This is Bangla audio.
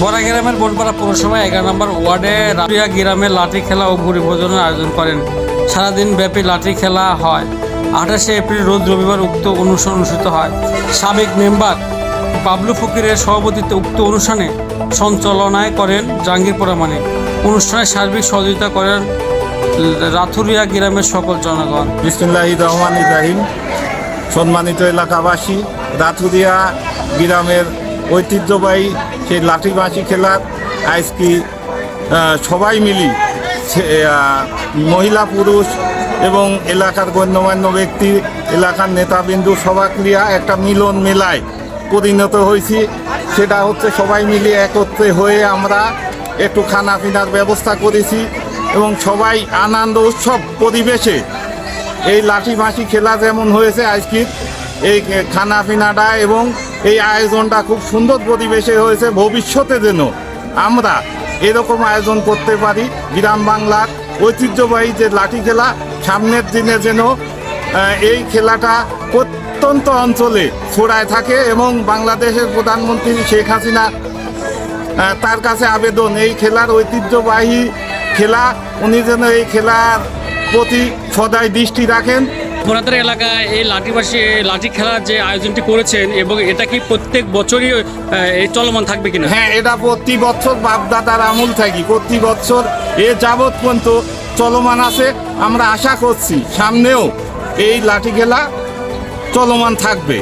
বড়া গ্রামের বনপাড়া পৌরসভা এগারো নম্বর ওয়ার্ডে রাবিয়া গ্রামে লাঠি খেলা ও ভুরি ভোজনের আয়োজন করেন। সারাদিন ব্যাপী লাঠি খেলা হয়। আঠাশে এপ্রিল রোজ রবিবার উক্ত অনুষ্ঠান অনুষ্ঠিত হয়। সাবেক মেম্বার বাবলু ফকিরের সভাপতিত্বে উক্ত অনুষ্ঠানে সঞ্চালনায় করেন জাহাঙ্গীর পরামানিক অনুষ্ঠানে সার্বিক সহযোগিতা করেন রাথুরিয়া গ্রামের সকল জনগণ। বিসমুল্লাহি রহমান ইব্রাহিম। সম্মানিত এলাকাবাসী রাথুরিয়া গ্রামের ঐতিহ্যবাহী সেই লাঠি বাঁশি খেলার আহ, সবাই মিলি মহিলা পুরুষ এবং এলাকার গণ্যমান্য ব্যক্তি এলাকার নেতাবিন্দু সভাক্রিয়া একটা মিলন মেলায় পরিণত হয়েছি। সেটা হচ্ছে সবাই মিলে একত্রে হয়ে আমরা একটু খানা পিনার ব্যবস্থা করেছি এবং সবাই আনন্দ উৎসব পরিবেশে এই লাঠি ফাঁসি খেলা যেমন হয়েছে আজকে এই খানা পিনাটা এবং এই আয়োজনটা খুব সুন্দর পরিবেশে হয়েছে। ভবিষ্যতে যেন আমরা এরকম আয়োজন করতে পারি। গ্রাম বাংলার ঐতিহ্যবাহী যে লাঠি খেলা, সামনের দিনে যেন এই খেলাটা প্রত্যন্ত অঞ্চলে ছড়ায় থাকে এবং বাংলাদেশের প্রধানমন্ত্রী শেখ হাসিনা তার কাছে আবেদন, এই খেলার ঐতিহ্যবাহী খেলা, উনি যেন এই খেলার প্রতি সদাই দৃষ্টি রাখেন। আপনাদের এলাকায় এই লাঠিবাসী, লাঠি খেলার যে আয়োজনটি করেছেন এবং এটা কি প্রত্যেক বছরই চলমান থাকবে কিনা? হ্যাঁ এটা প্রতি বছর বাপদাদার আমল থাকি। প্রতি বছর এ যাবৎ পর্যন্ত চলমান আছে। আমরা আশা করছি সামনেও এই লাঠি খেলা চলমান থাকবে।